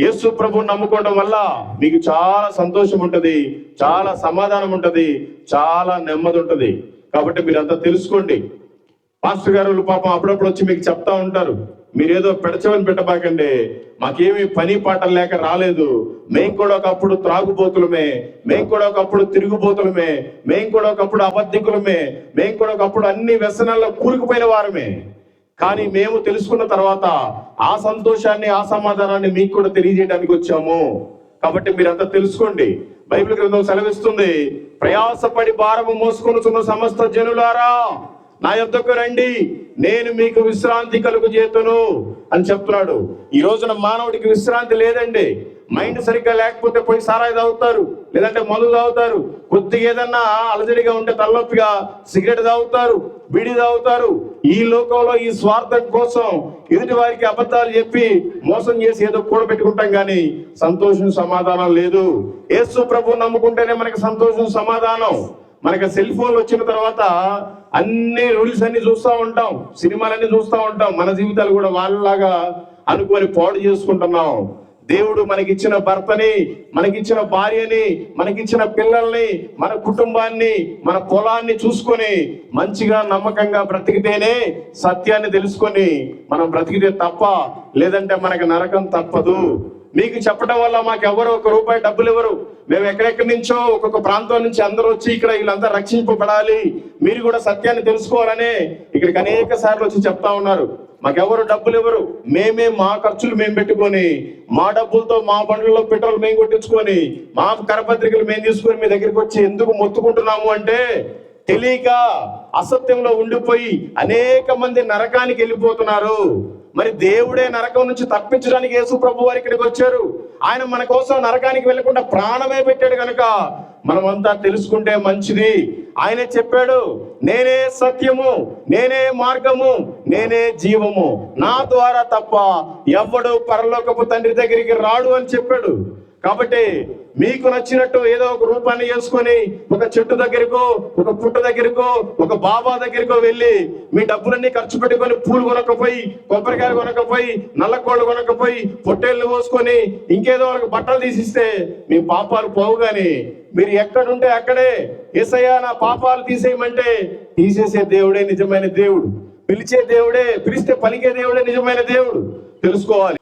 యేసు ప్రభు నమ్ముకోవడం వల్ల మీకు చాలా సంతోషం ఉంటుంది చాలా సమాధానం ఉంటుంది చాలా నెమ్మది ఉంటుంది. కాబట్టి మీరంతా తెలుసుకోండి. మాస్టర్ గారు పాపం అప్పుడప్పుడు వచ్చి మీకు చెప్తా ఉంటారు. మీరేదో పెడచమని పెట్టబాకండి. మాకేమీ పని పాటలు లేక రాలేదు. మేం కూడా ఒకప్పుడు త్రాగుబోతులమే. మేం కూడా ఒకప్పుడు తిరుగుబోతులమే. మేం కూడా ఒకప్పుడు అబద్ధికులమే. మేం కూడా ఒకప్పుడు అన్ని వ్యసనాల్లో కూరుకుపోయిన వారమే. కానీ మేము తెలుసుకున్న తర్వాత ఆ సంతోషాన్ని ఆ సమాధానాన్ని మీకు కూడా తెలియజేయడానికి వచ్చాము. కాబట్టి మీరంతా తెలుసుకోండి. బైబిల్ గ్రంథం సెలవిస్తుంది ప్రయాసపడి భారము మోసుకొనుచున్న సమస్త జనులారా నా యొద్దకు రండి నేను మీకు విశ్రాంతి కలుగు చేతును అని చెప్తున్నాడు. ఈ రోజున మానవుడికి విశ్రాంతి లేదండి. మైండ్ సరిగ్గా లేకపోతే పోయి సారాయి తాగుతారు లేదంటే మందు తాగుతారు. కొద్దిగా ఏదన్నా అలజడిగా ఉంటే తలనొప్పిగా సిగరెట్ తాగుతారు బిడి తాగుతారు. ఈ లోకంలో ఈ స్వార్థం కోసం ఎదుటి వారికి అబద్ధాలు చెప్పి మోసం చేసి ఏదో కూడబెట్టుకుంటాం కానీ సంతోషం సమాధానం లేదు. యేసు ప్రభు నమ్ముకుంటేనే మనకి సంతోషం సమాధానం. మనకి సెల్ ఫోన్లు వచ్చిన తర్వాత అన్ని రూల్స్ అన్ని చూస్తూ ఉంటాం సినిమాలన్నీ చూస్తూ ఉంటాం. మన జీవితాలు కూడా వాళ్ళలాగా అనుకొని పాడు చేసుకుంటున్నాం. దేవుడు మనకిచ్చిన భర్తని మనకిచ్చిన భార్యని మనకిచ్చిన పిల్లల్ని మన కుటుంబాన్ని మన పొలాన్ని చూసుకొని మంచిగా నమ్మకంగా బ్రతికితేనే సత్యాన్ని తెలుసుకొని మనం బ్రతికితే తప్ప లేదంటే మనకి నరకం తప్పదు. మీకు చెప్పడం వల్ల మాకు ఎవరు ఒక రూపాయి డబ్బులు ఇవ్వరు. మేము ఎక్కడెక్కడి నుంచో ఒక్కొక్క ప్రాంతం నుంచి అందరూ వచ్చి ఇక్కడ వీళ్ళంతా రక్షింపబడాలి. మీరు కూడా సత్యాన్ని తెలుసుకోవాలనే ఇక్కడికి అనేక సార్లు వచ్చి చెప్తా ఉన్నారు. మాకెవరు డబ్బులు ఇవ్వరు మేమే మా ఖర్చులు మేము పెట్టుకొని మా డబ్బులతో మా బండ్లలో పెట్రోల్ మేము కొట్టించుకొని మా కరపత్రికలు మేము తీసుకొని మీ దగ్గరికి వచ్చి ఎందుకు మొత్తుకుంటున్నాము అంటే తెలియక అసత్యంలో ఉండిపోయి అనేక మంది నరకానికి వెళ్ళిపోతున్నారు. మరి దేవుడే నరకం నుంచి తప్పించడానికి యేసు ప్రభు వారి ఇక్కడికి వచ్చారు. ఆయన మన కోసం నరకానికి వెళ్ళకుండా ప్రాణమే పెట్టాడు కనుక మనమంతా తెలుసుకుంటే మంచిది. ఆయన చెప్పాడు నేనే సత్యము నేనే మార్గము నేనే జీవము. నా ద్వారా తప్ప ఎవ్వడు పరలోకపు తండ్రి దగ్గరికి రాడు అని చెప్పాడు. కాబట్టి మీకు నచ్చినట్టు ఏదో ఒక రూపాన్ని చేసుకొని ఒక చెట్టు దగ్గరకో ఒక పుట్ట దగ్గరకో ఒక బాబా దగ్గరకో వెళ్ళి మీ డబ్బులన్నీ ఖర్చు పెట్టుకొని పూలు కొనకపోయి కొబ్బరికాయలు కొనకపోయి నల్లకోళ్ళు కొనకపోయి పొట్టేళ్ళు పోసుకొని ఇంకేదో ఒక బట్టలు తీసిస్తే మీ పాపాలు పోవు కానీ మీరు ఎక్కడుంటే అక్కడే. ఏసయ్యా నా పాపాలు తీసేయమంటే తీసేసే దేవుడే నిజమైన దేవుడు. పిలిచే దేవుడే పిలిస్తే పలికే దేవుడే నిజమైన దేవుడు. తెలుసుకోవాలి.